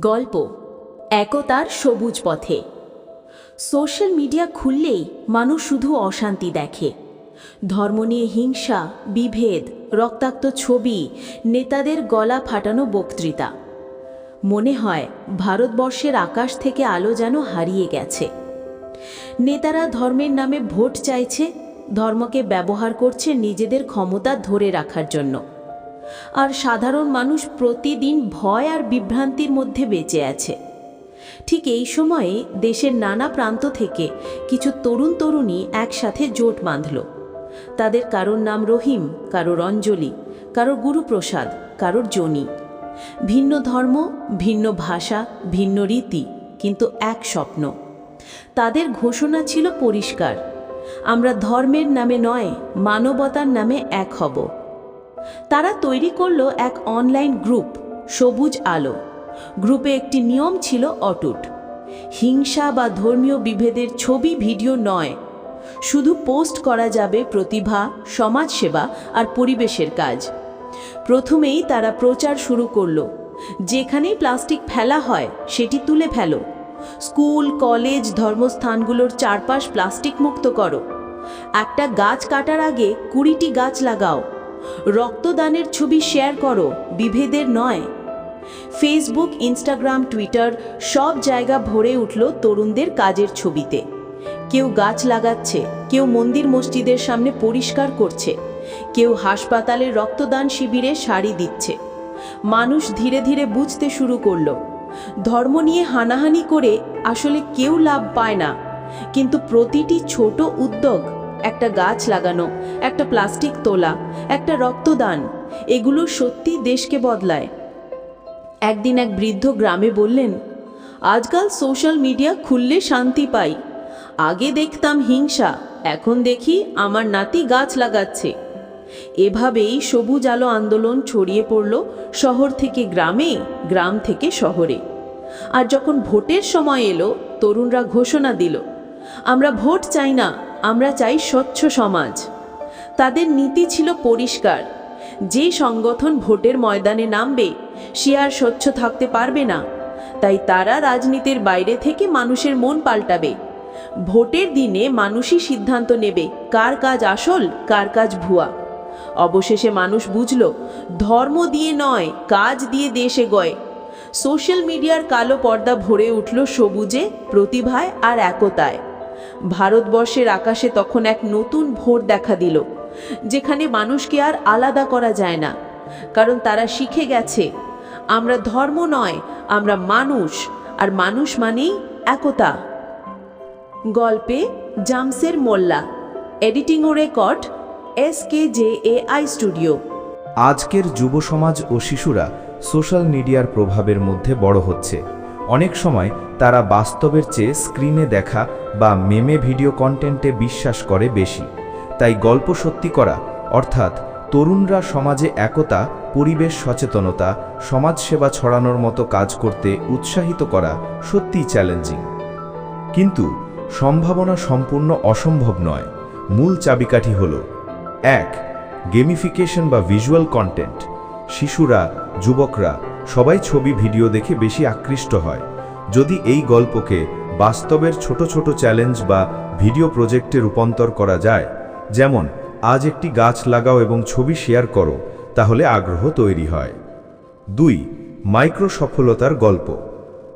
গল্প, একতার সবুজ পথে। সোশ্যাল মিডিয়া খুললেই মানুষ শুধু অশান্তি দেখে। ধর্ম নিয়ে হিংসা, বিভেদ, রক্তাক্ত ছবি, নেতাদের গলা ফাটানো বক্তৃতা। মনে হয় ভারতবর্ষের আকাশ থেকে আলো যেন হারিয়ে গেছে। নেতারা ধর্মের নামে ভোট চাইছে, ধর্মকে ব্যবহার করছে নিজেদের ক্ষমতা ধরে রাখার জন্য। আর সাধারণ মানুষ প্রতিদিন ভয় আর বিভ্রান্তির মধ্যে বেঁচে আছে। ঠিক এই সময়ে দেশের নানা প্রান্ত থেকে কিছু তরুণ তরুণী একসাথে জোট বাঁধল। তাদের কারোর নাম রহিম, কারোর অঞ্জলি, কারোর গুরুপ্রসাদ, কারোর জনি। ভিন্ন ধর্ম, ভিন্ন ভাষা, ভিন্ন রীতি, কিন্তু এক স্বপ্ন। তাদের ঘোষণা ছিল পরিষ্কার। আমরা ধর্মের নামে নয়, মানবতার নামে এক হব। তারা তৈরি করল এক অনলাইন গ্রুপ, সবুজ আলো। গ্রুপে একটি নিয়ম ছিল অটুট। হিংসা বা ধর্মীয় বিভেদের ছবি, ভিডিও নয়। শুধু পোস্ট করা যাবে প্রতিভা, সমাজসেবা আর পরিবেশের কাজ। প্রথমেই তারা প্রচার শুরু করল। যেখানেই প্লাস্টিক ফেলা হয়, সেটি তুলে ফেলো। স্কুল, কলেজ, ধর্মস্থানগুলোর চারপাশ প্লাস্টিক মুক্ত করো। একটা গাছ কাটার আগে কুড়িটি গাছ লাগাও। রক্তদানের ছবি শেয়ার করো, বিভেদের নয়। ফেসবুক ইনস্টাগ্রাম টুইটার সব জায়গা ভরে উঠল তরুণদের কাজের ছবিতে। কেউ গাছ লাগাচ্ছে, কেউ মন্দির মসজিদের সামনে পরিষ্কার করছে, কেউ হাসপাতালে রক্তদান শিবিরে শাড়ি দিচ্ছে। মানুষ ধীরে ধীরে বুঝতে শুরু করল, ধর্ম নিয়ে হানাহানি করে আসলে কেউ লাভ পায় না, কিন্তু প্রতিটি ছোট উদ্যোগ একটা গাছ লাগানো, একটা প্লাস্টিক তোলা, একটা রক্তদান, এগুলো সত্যি দেশকে বদলায়। একদিন এক বৃদ্ধ গ্রামে বললেন, আজকাল সোশ্যাল মিডিয়া খুললে শান্তি পাই। আগে দেখতাম হিংসা, এখন দেখি আমার নাতি গাছ লাগাচ্ছে। এভাবেই সবুজ আলো আন্দোলন ছড়িয়ে পড়ল শহর থেকে গ্রামে, গ্রাম থেকে শহরে। আর যখন ভোটের সময় এলো, তরুণরা ঘোষণা দিল, আমরা ভোট চাই না আমরা চাই স্বচ্ছ সমাজ। তাদের নীতি ছিল পরিষ্কার। যে সংগঠন ভোটের ময়দানে নামবে, সে আর স্বচ্ছ থাকতে পারবে না। তাই তারা রাজনীতির বাইরে থেকে মানুষের মন পাল্টাবে। ভোটের দিনে মানুষই সিদ্ধান্ত নেবে, কার কাজ আসল, কার কাজ ভুয়া। অবশেষে মানুষ বুঝল, ধর্ম দিয়ে নয়, কাজ দিয়ে দেশে গয়। সোশ্যাল মিডিয়ার কালো পর্দা ভরে উঠল সবুজে, প্রতিভায় আর একতায়। ভারতবর্ষের আকাশে তখন এক নতুন ভোর দেখা দিল, যেখানে মানুষকে আর আলাদা করা যায় না। কারণ তারা শিখে গেছে, আমরা ধর্ম নয়, আমরা মানুষ, আর মানুষ মানেই একতা। গল্পে জামসের Molla editing O record, S K J A I studio. আজকের যুব সমাজ ও শিশুরা সোশ্যাল মিডিয়ার প্রভাবের মধ্যে বড় হচ্ছে। অনেক সময় তারা বাস্তবের চেয়ে স্ক্রিনে দেখা বা মেমে ভিডিও কন্টেন্টে বিশ্বাস করে বেশি। তাই গল্প সত্যি করা, অর্থাৎ তরুণরা সমাজে একতা, পরিবেশ সচেতনতা, সমাজসেবা ছড়ানোর মতো কাজ করতে উৎসাহিত করা সত্যিই চ্যালেঞ্জিং। কিন্তু সম্ভাবনা সম্পূর্ণ অসম্ভব নয়। মূল চাবিকাঠি হল, এক গেমিফিকেশন বা ভিজুয়াল কন্টেন্ট শিশুরা, যুবকরা সবাই ছবি, ভিডিও দেখে বেশি আকৃষ্ট হয়। যদি এই গল্পকে বাস্তবের ছোট ছোট চ্যালেঞ্জ বা ভিডিও প্রজেক্টে রূপান্তর করা যায়, যেমন, আজ একটি গাছ লাগাও এবং ছবি শেয়ার করো তাহলে আগ্রহ তৈরি হয়। দুই মাইক্রো সফলতার গল্প।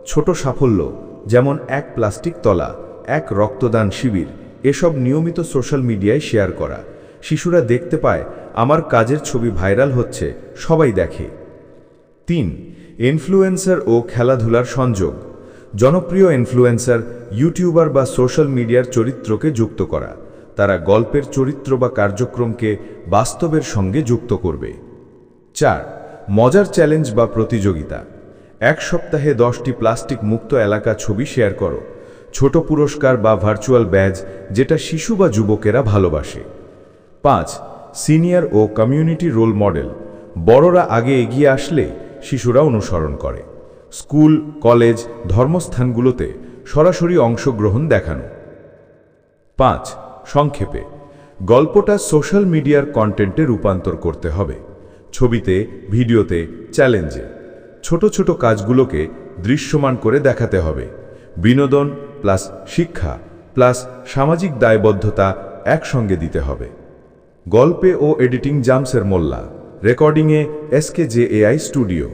ছোট সাফল্য, যেমন, এক প্লাস্টিক তলা, এক রক্তদান শিবির, এসব নিয়মিত সোশ্যাল মিডিয়ায় শেয়ার করা। শিশুরা দেখতে পায়, আমার কাজের ছবি ভাইরাল হচ্ছে, সবাই দেখে। তিন ইনফ্লুয়েন্সার ও খেলাধুলার সংযোগ। জনপ্রিয় ইনফ্লুয়েন্সার ইউটিউবার বা সোশ্যাল মিডিয়ার চরিত্রকে যুক্ত করা। তারা গল্পের চরিত্র বা কার্যক্রমকে বাস্তবের সঙ্গে যুক্ত করবে। চার, মজার চ্যালেঞ্জ বা প্রতিযোগিতা। এক সপ্তাহে দশটি প্লাস্টিক মুক্ত এলাকা ছবি শেয়ার করো। ছোট পুরস্কার বা ভার্চুয়াল ব্যাজ যেটা শিশু বা যুবকেরা ভালোবাসে। পাঁচ সিনিয়র ও কমিউনিটি রোল মডেল বড়রা আগে এগিয়ে আসলে শিশুরা অনুসরণ করে। স্কুল, কলেজ, ধর্মস্থানগুলোতে সরাসরি অংশগ্রহণ দেখানো। পাঁচ, সংক্ষেপে। গল্পটা সোশ্যাল মিডিয়ার কন্টেন্টে রূপান্তর করতে হবে। ছবিতে, ভিডিওতে, চ্যালেঞ্জে। ছোট ছোট কাজগুলোকে দৃশ্যমান করে দেখাতে হবে। বিনোদন প্লাস শিক্ষা প্লাস সামাজিক দায়বদ্ধতা একসঙ্গে দিতে হবে। গল্পে ও editing জামসের Molla. রেকর্ডিংয়ে S K J A I studio